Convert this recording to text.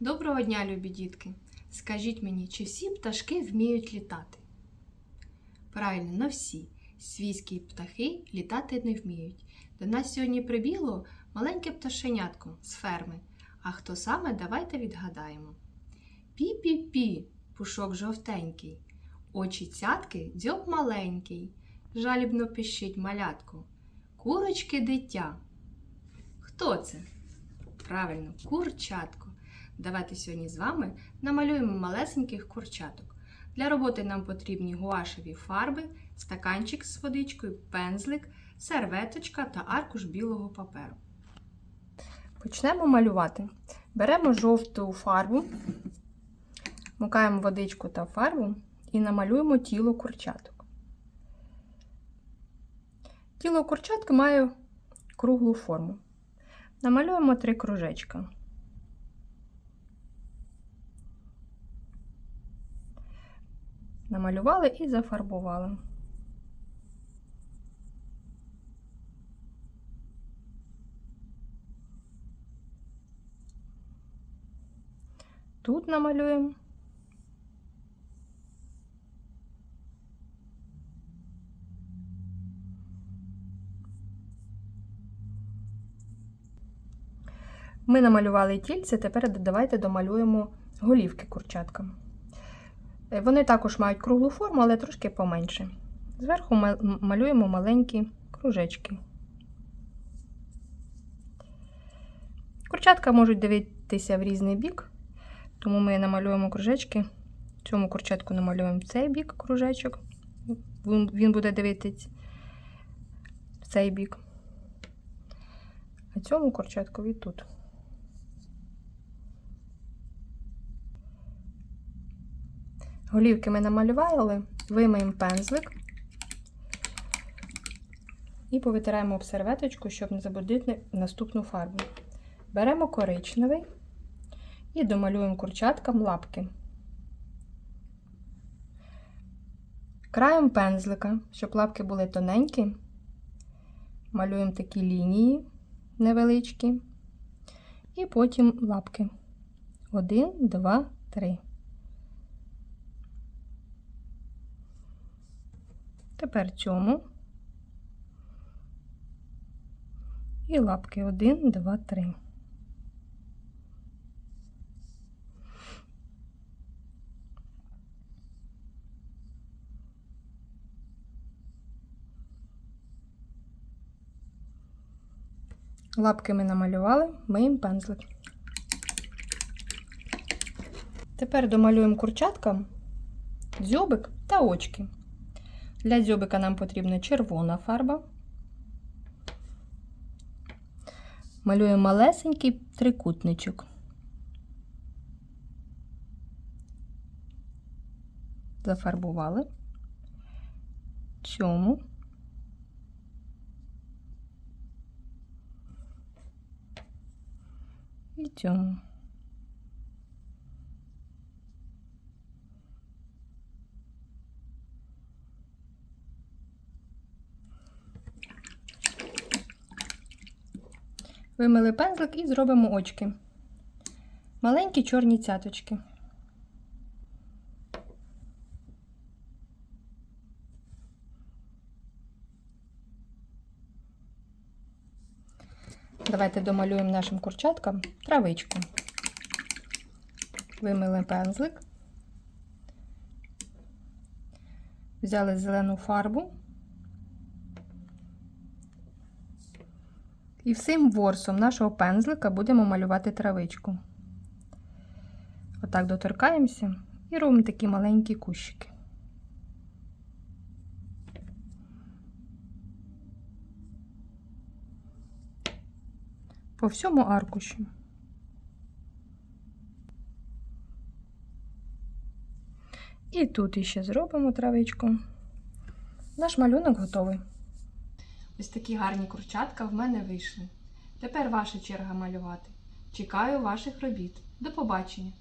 Доброго дня, любі дітки! Скажіть мені, чи всі пташки вміють літати? Правильно, не всі. Свійські птахи літати не вміють. До нас сьогодні прибігло маленьке пташенятко з ферми. А хто саме, давайте відгадаємо. Пі-пі-пі, пушок жовтенький, очі цятки дзьоб маленький, жалібно пищить малятко. Курочки дитя. Хто це? Правильно, курчатко. Давайте сьогодні з вами намалюємо малесеньких курчаток. Для роботи нам потрібні гуашеві фарби, стаканчик з водичкою, пензлик, серветочка та аркуш білого паперу. Почнемо малювати. Беремо жовту фарбу, мукаємо водичку та фарбу і намалюємо тіло курчаток. Тіло курчатки має круглу форму. Намалюємо три кружечка. Намалювали і зафарбували. Тут намалюємо. Ми намалювали тільце, тепер давайте домалюємо голівки курчаткам. Е, Вони також мають круглу форму, але трошки поменше. Зверху малюємо маленькі кружечки. Курчатка можуть дивитися в різний бік, тому ми намалюємо кружечки. Цьому курчатку намалюємо цей бік кружечок. Він буде дивитись в цей бік. А цьому курчаткові тут. Голівки ми намалювали, вимиємо пензлик і повитираємо об серветочку, щоб не забудити наступну фарбу. Беремо коричневий і домалюємо курчаткам лапки. Краєм пензлика, щоб лапки були тоненькі, малюємо такі лінії невеличкі, і потім лапки. Один, два, три. Тепер цьому. І лапки 1, 2, 3. Лапки ми намалювали, миємо пензлик. Тепер домалюємо курчаткам дзьобик та очки. Для дзьобика нам потрібна червона фарба. Малюємо малесенький трикутничок. Зафарбували цьому. І цьому. Вимили пензлик і зробимо очки. Маленькі чорні цяточки. Давайте домалюємо нашим курчаткам травичку. Вимили пензлик. Взяли зелену фарбу. І всім ворсом нашого пензлика будемо малювати травичку. Отак доторкаємося і робимо такі маленькі кущики. По всьому аркушу. І тут іще зробимо травичку. Наш малюнок готовий. Ось такі гарні курчатка в мене вийшли. Тепер ваша черга малювати. Чекаю ваших робіт. До побачення!